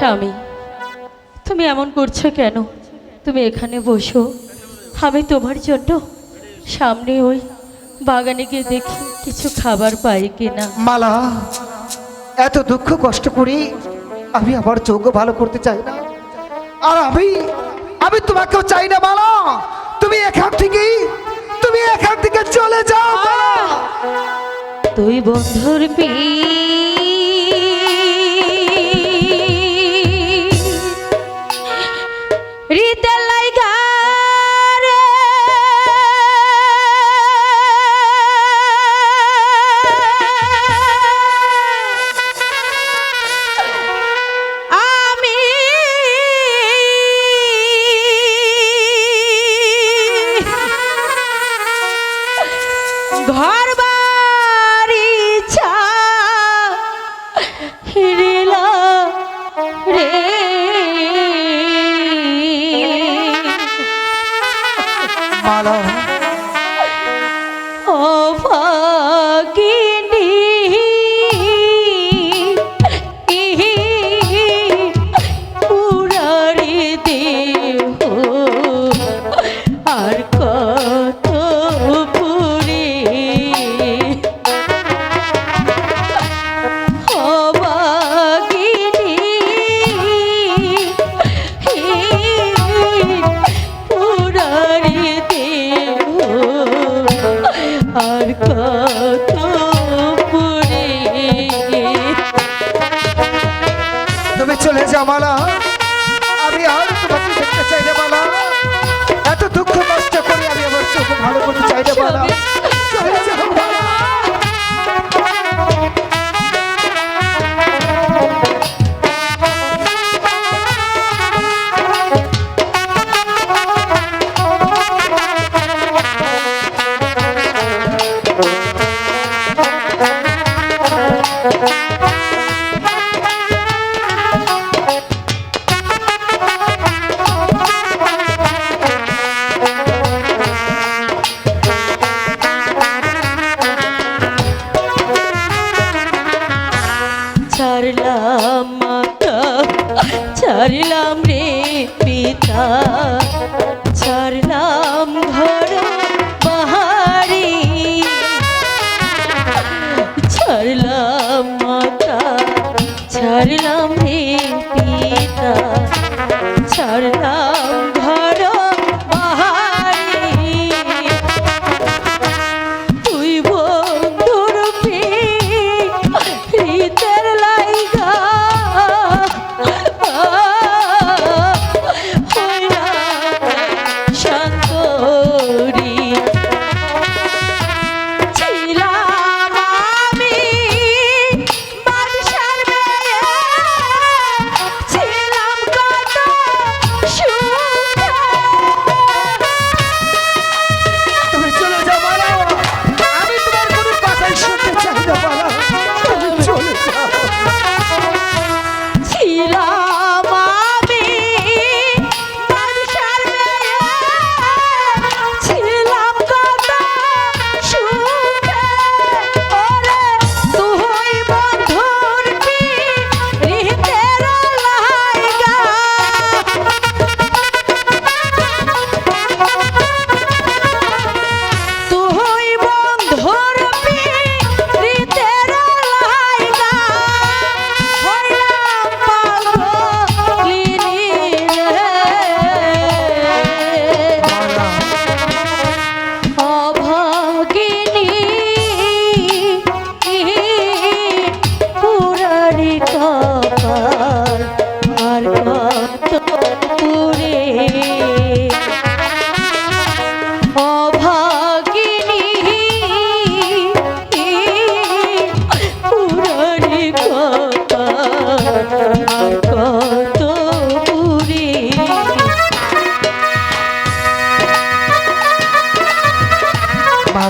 স্বামী তুমি এমন করছ কেন? তুমি এখানে বসো। আমি তোমার জন্য সামনে ওই বাগানে গিয়ে দেখি কিছু খাবার পাই কিনা। মালা এত দুঃখ কষ্ট করি আমি আমার চোখ ভালো করতে চাই না। আর আমি আমি তোমাকেও চাই না মালা। তুমি এখান থেকে তুমি এখান থেকে চলে যাও তুই বন্ধুর পি হিরিলা রে। মালা মালা আমি আর তোমাকে দেখতে চাই না মালা। এত দুঃখ কষ্ট করে আমি আমার চোখ ভালো করতে চাই না মালা। ছাড়লাম ঘর বাহারি ছাড়লাম মাতা ছাড়লাম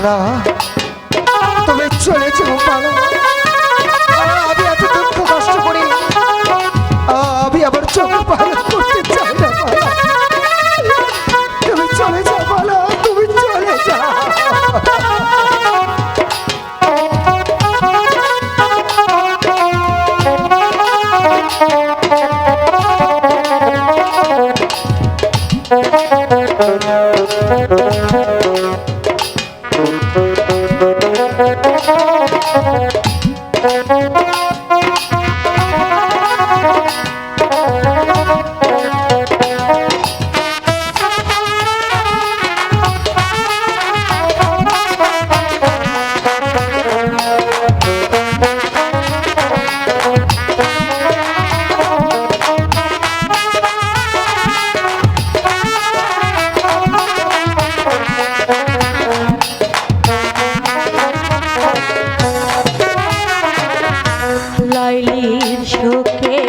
মালা তুমি চলে যাও মালা Música বেলির শোকে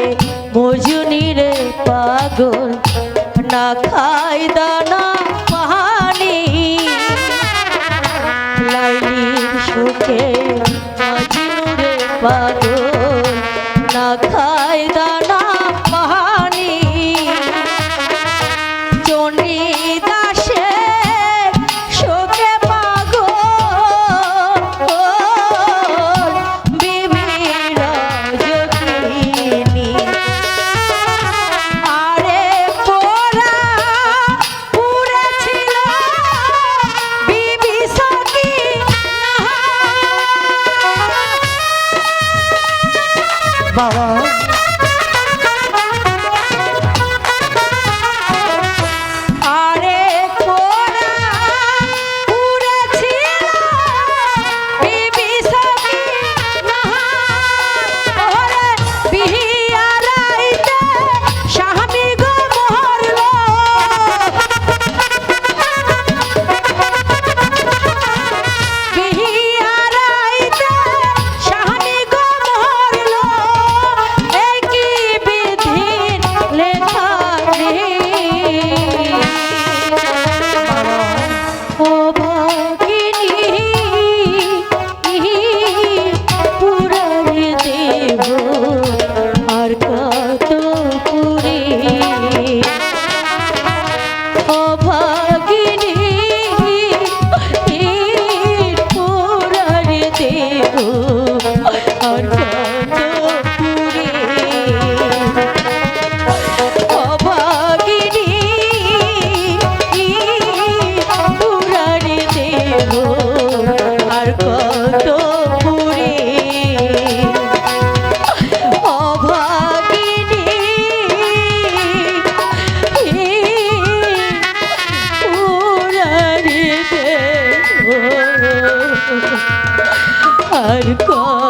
মজুনির পাগল, না খাই দানা পানি লাইলির শোকে মজুনির পাগল, না খাই দানা আর কত